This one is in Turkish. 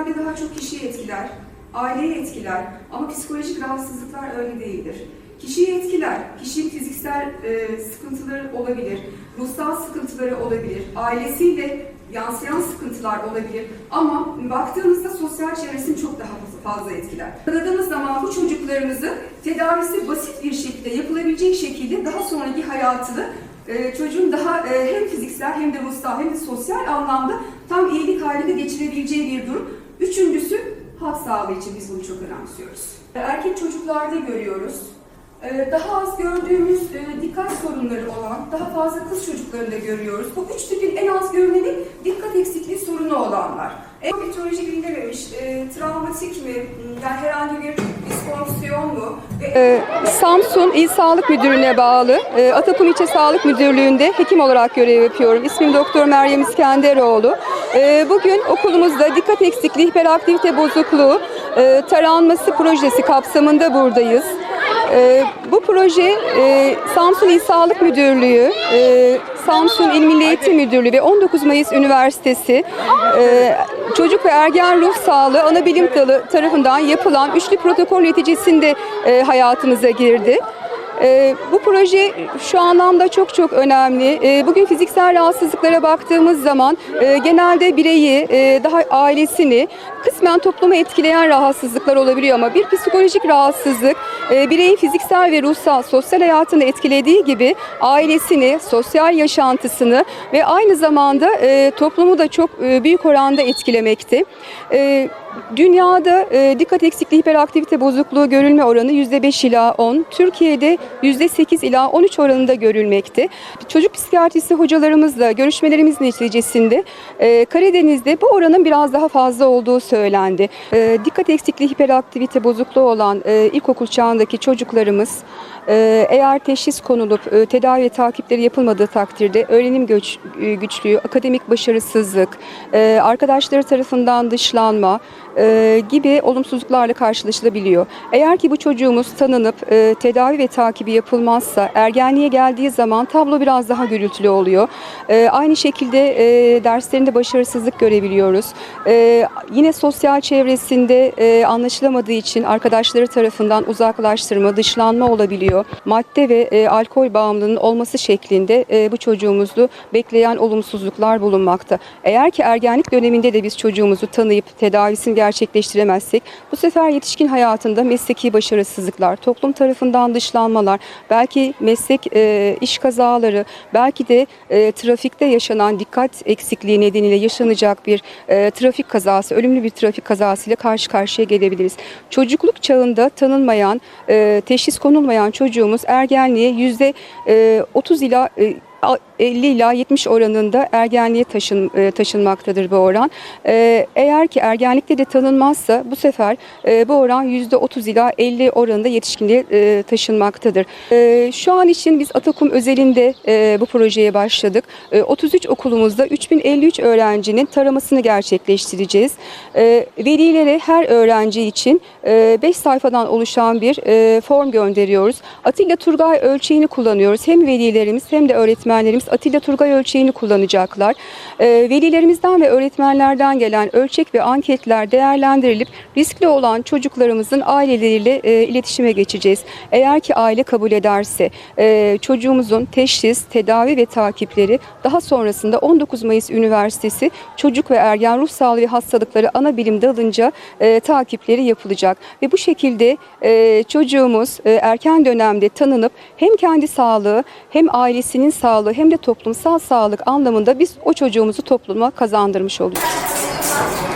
özellikle daha çok kişiyi etkiler, aileyi etkiler ama psikolojik rahatsızlıklar öyle değildir. Kişiyi etkiler, kişinin fiziksel e, sıkıntıları olabilir, ruhsal sıkıntıları olabilir, ailesiyle yansıyan sıkıntılar olabilir ama baktığınızda sosyal çevresini çok daha fazla etkiler. Aradığımız zaman bu çocuklarımızı tedavisi basit bir şekilde yapılabilecek şekilde daha sonraki hayatını e, çocuğun daha e, hem fiziksel hem de ruhsal hem de sosyal anlamda tam iyilik halinde geçirebileceği bir durum. Üçüncüsü halk sağlığı için biz bunu çok önemsiyoruz. E, Erkek çocuklarda görüyoruz. E, Daha az gördüğümüz e, dikkat sorunları olan, daha fazla kız çocuklarında görüyoruz. Bu üç tipin en az görüneni dikkat eksikliği sorunu olanlar. E, Patoloji bilinememiş, e, travmatik mi, yani herhangi bir disfonksiyon mu? Ee, Samsun İl Sağlık Müdürlüğü'ne bağlı e, Atakum İlçe Sağlık Müdürlüğü'nde hekim olarak görev yapıyorum. İsmim Doktor Meryem İskenderoğlu. Ee, Bugün okulumuzda dikkat eksikliği, hiperaktivite bozukluğu e, taranması projesi kapsamında buradayız. Ee, Bu proje e, Samsun İl Sağlık Müdürlüğü, e, Samsun İl Milli Eğitim Müdürlüğü ve 19 Mayıs Üniversitesi e, Çocuk ve Ergen Ruh Sağlığı Anabilim Dalı tarafından yapılan üçlü protokol neticesinde e, hayatımıza girdi. E, bu proje şu anlamda çok çok önemli. E, bugün fiziksel rahatsızlıklara baktığımız zaman e, genelde bireyi, e, daha ailesini kısmen toplumu etkileyen rahatsızlıklar olabiliyor ama bir psikolojik rahatsızlık e, bireyin fiziksel ve ruhsal, sosyal hayatını etkilediği gibi ailesini, sosyal yaşantısını ve aynı zamanda e, toplumu da çok e, büyük oranda etkilemekte. E, Dünyada e, dikkat eksikliği hiperaktivite bozukluğu görülme oranı %5 ila 10, Türkiye'de %8 ila 13 oranında görülmekte. Çocuk psikiyatrisi hocalarımızla görüşmelerimiz neticesinde e, Karadeniz'de bu oranın biraz daha fazla olduğu söylendi. E, dikkat eksikliği hiperaktivite bozukluğu olan e, ilkokul çağındaki çocuklarımız e, eğer teşhis konulup e, tedavi takipleri yapılmadığı takdirde öğrenim göç, e, güçlüğü, akademik başarısızlık, e, arkadaşları tarafından dışlanma e, gibi olumsuzluklarla karşılaşılabiliyor. Eğer ki bu çocuğumuz tanınıp e, tedavi ve takibi yapılmazsa ergenliğe geldiği zaman tablo biraz daha gürültülü oluyor. E, aynı şekilde e, derslerinde başarısızlık görebiliyoruz. E, yine sosyal çevresinde e, anlaşılamadığı için arkadaşları tarafından uzaklaştırma, dışlanma olabiliyor. Madde ve e, alkol bağımlılığının olması şeklinde e, bu çocuğumuzu bekleyen olumsuzluklar bulunmakta. Eğer ki ergenlik döneminde de biz çocuğumuzu tanıyıp tedavisini gerçekleştiremezsek bu sefer yetişkin hayatında mesleki başarısızlıklar, toplum tarafından dışlanmalar, belki meslek e, iş kazaları, belki de e, trafikte yaşanan dikkat eksikliği nedeniyle yaşanacak bir e, trafik kazası, ölümlü bir trafik kazasıyla karşı karşıya gelebiliriz. Çocukluk çağında tanınmayan, e, teşhis konulmayan çocuğumuz ergenliğe yüzde e, 30 ila e, 50 ila 70 oranında ergenliğe taşın, e, taşınmaktadır bu oran. E, Eğer ki ergenlikte de tanınmazsa bu sefer e, bu oran %30 ila 50 oranında yetişkinliğe taşınmaktadır. Şu an için biz Atakum özelinde bu projeye başladık. E, 33 okulumuzda 3053 öğrencinin taramasını gerçekleştireceğiz. Velilere her öğrenci için 5 sayfadan oluşan bir form gönderiyoruz. Atilla Turgay ölçeğini kullanıyoruz. Hem velilerimiz hem de öğretmenlerimiz Atilla Turgay ölçeğini kullanacaklar. E, velilerimizden ve öğretmenlerden gelen ölçek ve anketler değerlendirilip riskli olan çocuklarımızın aileleriyle e, iletişime geçeceğiz. Eğer ki aile kabul ederse e, çocuğumuzun teşhis, tedavi ve takipleri daha sonrasında 19 Mayıs Üniversitesi Çocuk ve Ergen Ruh Sağlığı Hastalıkları ana bilim dalınca e, takipleri yapılacak. Ve bu şekilde çocuğumuz erken dönemde tanınıp hem kendi sağlığı hem ailesinin sağlığı hem de toplumsal sağlık anlamında biz o çocuğumuzu topluma kazandırmış oluyoruz.